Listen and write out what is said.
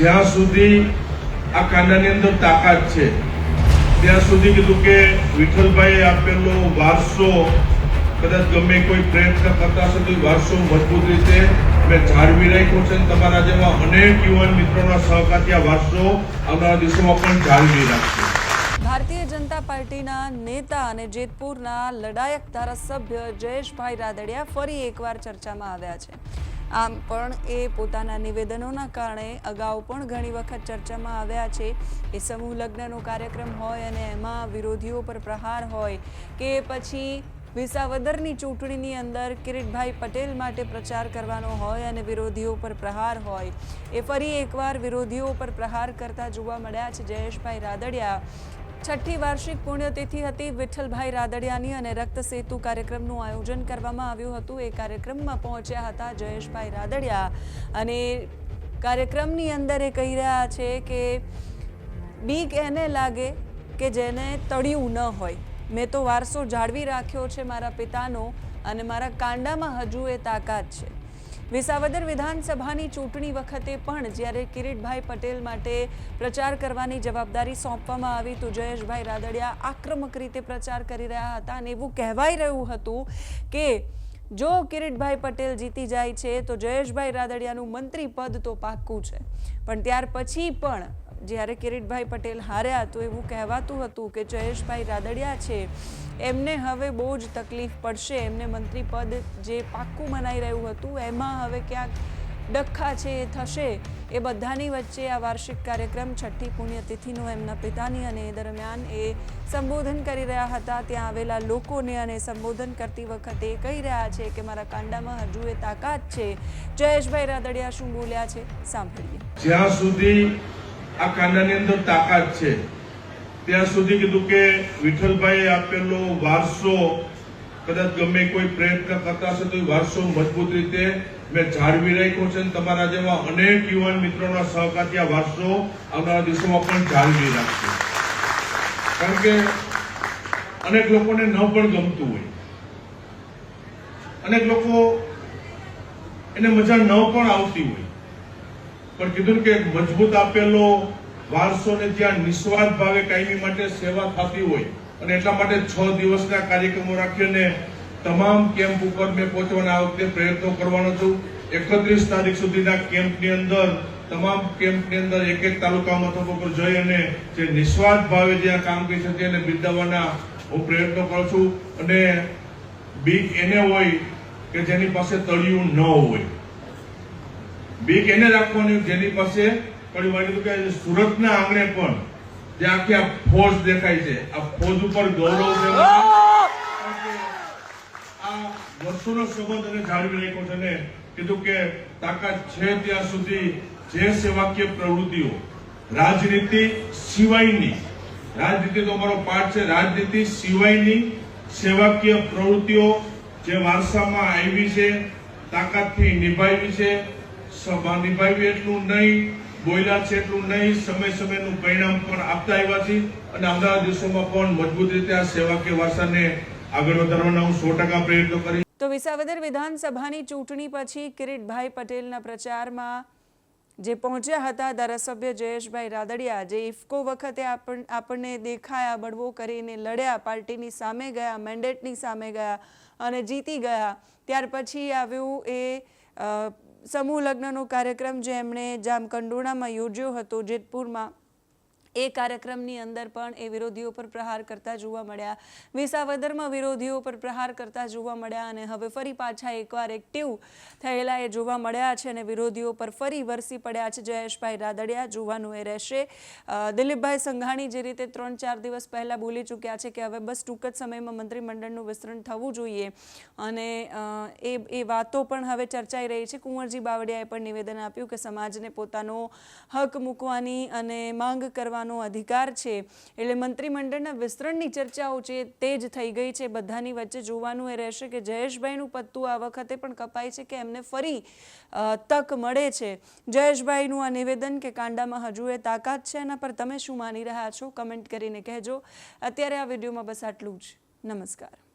જ્યાં સુધી આ કાંડાની અંદર તાકાત છે, ત્યાં સુધી કીધું કે વિઠ્ઠલભાઈએ આપેલો વારસો કદાચ ગમે કોઈ પ્રયત્ન કરતા તો વારસો મજબૂત રીતે મેં જાળવી રાખ્યો છે તમારા જેવા અનેક યુવાન મિત્રોના સહકારથી આ વારસો આવનારા દિવસોમાં પણ જાળવી રાખશે ભારતીય જનતા પાર્ટીના નેતા અને જેતપુરના લડાયક ધારાસભ્ય જયેશભાઈ રાદડિયા ફરી એકવાર ચર્ચામાં આવ્યા છે. આમ પણ એ પોતાના નિવેદનોના કારણે અગાઉ પણ ઘણી વખત ચર્ચામાં આવ્યા છે એ સમૂહ લગ્નનો કાર્યક્રમ હોય અને એમાં વિરોધીઓ પર પ્રહાર હોય કે પછી વિસાવદરની ચૂંટણીની અંદર કિરીટભાઈ પટેલ માટે પ્રચાર કરવાનો હોય અને વિરોધીઓ પર પ્રહાર હોય. એ ફરી એકવાર વિરોધીઓ પર પ્રહાર કરતા જોવા મળ્યા છે. જયેશભાઈ રાદડિયા છઠ્ઠી વાર્ષિક પુણ્યતિથિ હતી. વિઠ્ઠલભાઈ રાદડિયાની અને રક્ત સેતુ કાર્યક્રમનું આયોજન કરવામાં આવ્યું હતું. એ કાર્યક્રમમાં પહોંચ્યા હતા જયેશભાઈ રાદડિયા. અને કાર્યક્રમની અંદર એ કહી રહ્યા છે કે, બીક એને લાગે કે જેને તળિયું ન હોય. મેં તો વારસો જાળવી રાખ્યો છે મારા પિતાનો અને મારા કાંડામાં હજુ એ તાકાત છે. વિસાવદર વિધાનસભાની ચૂંટણી વખતે પણ જ્યારે કિરીટભાઈ પટેલ માટે પ્રચાર કરવાની જવાબદારી સોંપવામાં આવી તો જયેશભાઈ રાદડિયા આક્રમક રીતે પ્રચાર કરી રહ્યા હતા અને એવું કહેવાઈ રહ્યું હતું કે જો કિરીટભાઈ પટેલ જીતી જાય છે તો જયેશભાઈ રાદડિયાનું મંત્રી પદ તો પાક્કું છે. પણ ત્યાર પછી પણ જ્યારે કિરીટભાઈ પટેલ હાર્યા તો એવું કહેવાતું હતું કે જયેશભાઈ રાદડિયા છે. એમને હવે બહુ જ તકલીફ પડશે. એમને મંત્રી પદ જે પાક્કું મનાઈ રહ્યું હતું, એમાં હવે ક્યાંક ડખ્ખા છે એ થશે. એ બધાની વચ્ચે આ વાર્ષિક કાર્યક્રમ છઠ્ઠી પુણ્યતિથિનો એમના પિતાની અને એ દરમિયાન એ સંબોધન કરી રહ્યા હતા. ત્યાં આવેલા લોકોને અને સંબોધન કરતી વખતે એ કહી રહ્યા છે કે મારા કાંડામાં હજુ એ તાકાત છે. જયેશભાઈ રાદડિયા શું બોલ્યા છે? સાંભળીએ. જ્યાં સુધી આ કાંડાની અંદર તાકાત છે. ત્યાં સુધી કીધું કે વિઠ્ઠલભાઈએ આપેલો વારસો કદાચ ગમે કોઈ પ્રયત્ન કરતા હશે તો એ વારસો મજબૂત રીતે મેં જાળવી રાખ્યો છે અને તમારા જેવા અનેક યુવાન મિત્રોના સહકારથી આ વારસો આવનારા દિવસોમાં પણ જાળવી રાખશે કારણ કે અનેક લોકોને ન પણ ગમતું હોય. અનેક લોકો એને મજા ન પણ આવતી હોય. પણ કીધું કે મજબૂત આપેલો વારસોને જ્યાં નિસ્વાર્થ ભાવે કાયમી માટે સેવા થતી હોય અને એટલા માટે છ દિવસના કાર્યક્રમો રાખીને તમામ કેમ્પ ઉપર મેં પહોંચવાના આ વખતે પ્રયત્નો કરવાનો છું. એકત્રીસ તારીખ સુધીના કેમ્પની અંદર, તમામ કેમ્પની અંદર એક એક તાલુકા મથકો પર જઈ અને જે નિસ્વાર્થ ભાવે જ્યાં કામ કરી છે તેને બિરદાવવાના હું પ્રયત્નો કરું છું. અને બીક એને હોય કે જેની પાસે તળિયું ન હોય. બીક એને રાખવાની જેની પાસે પણ કીધું કે સુરતના આંગણે પણ જે આખી આ ફોજ દેખાય છે આ ફોજ ઉપર ગૌરવ છે. આ વર્ષોનો સંબંધ અને જાળવી રાખ્યો છે ને કીધું કે તાકાત છે ત્યાં સુધી જે સેવાકીય પ્રવૃત્તિઓ રાજનીતિ સિવાયની રાજનીતિ તો અમારો પાઠ છે રાજનીતિ સિવાયની સેવાકીય પ્રવૃત્તિઓ જે વારસામાં આવી છે તાકાતથી નિભાવી છે સભા નિભાવી એટલું નહીં બોલ્યા છે એટલું નહીં, સમય સમયનું પરિણામ પણ આપતા આવ્યા છે અને આવનારા દિવસોમાં પણ મજબૂત રીતે આ સેવાકીય વારસાને આગળ વધારવાના હું સો ટકા પ્રયત્નો કરીશ. તો વિસાવદર વિધાનસભાની ચૂંટણી પછી કિરીટભાઈ પટેલના પ્રચારમાં જે પહોંચ્યા હતા ધારાસભ્ય જયેશભાઈ રાદડિયા, જે ઇફકો વખતે આપણ- આપણને દેખાયા, બળવો કરીને લડ્યા, પાર્ટીની સામે ગયા, મેન્ડેટની સામે ગયા અને જીતી ગયા. ત્યાર પછી આવ્યું એ સમૂહ લગ્નનો કાર્યક્રમ જે એમણે જામકંડોળામાં યોજ્યો હતો જેતપુરમાં એ કાર્યક્રમની અંદર પણ એ વિરોધીઓ પર પ્રહાર કરતા જોવા મળ્યા. વિસાવદરમાં વિરોધીઓ પર પ્રહાર કરતા જોવા મળ્યા અને હવે ફરી પાછા એકવાર એક્ટિવ થયેલા એ જોવા મળ્યા છે અને વિરોધીઓ પર ફરી વરસી પડ્યા છે. જયેશભાઈ રાદડિયા જોવાનું એ રહેશે. દિલીપભાઈ સંઘાણી જે રીતે ત્રણ ચાર દિવસ પહેલાં બોલી ચૂક્યા છે કે હવે બસ ટૂંક જ સમયમાં મંત્રીમંડળનું વિસ્તરણ થવું જોઈએ. અને એ એ વાતો પણ હવે ચર્ચાઈ રહી છે. કુંવરજી બાવળિયાએ પણ નિવેદન આપ્યું કે સમાજને પોતાનો હક મૂકવાની અને માંગ કરવાનો અધિકાર છે. એટલે મંત્રીમંડળના વિસ્તરણની ચર્ચાઓ છે તે જ થઈ ગઈ છે. બધાની વચ્ચે જોવાનું એ રહેશે કે જયેશભાઈનું પત્તું આ વખતે પણ કપાય છે કે એમને ફરી તક મળે છે. જયેશભાઈનું આ નિવેદન કે કાંડામાં હજુ એ તાકાત છે એના પર તમે શું માની રહ્યા છો? કમેન્ટ કરીને કહેજો. અત્યારે આ વિડીયોમાં બસ આટલું જ. નમસ્કાર.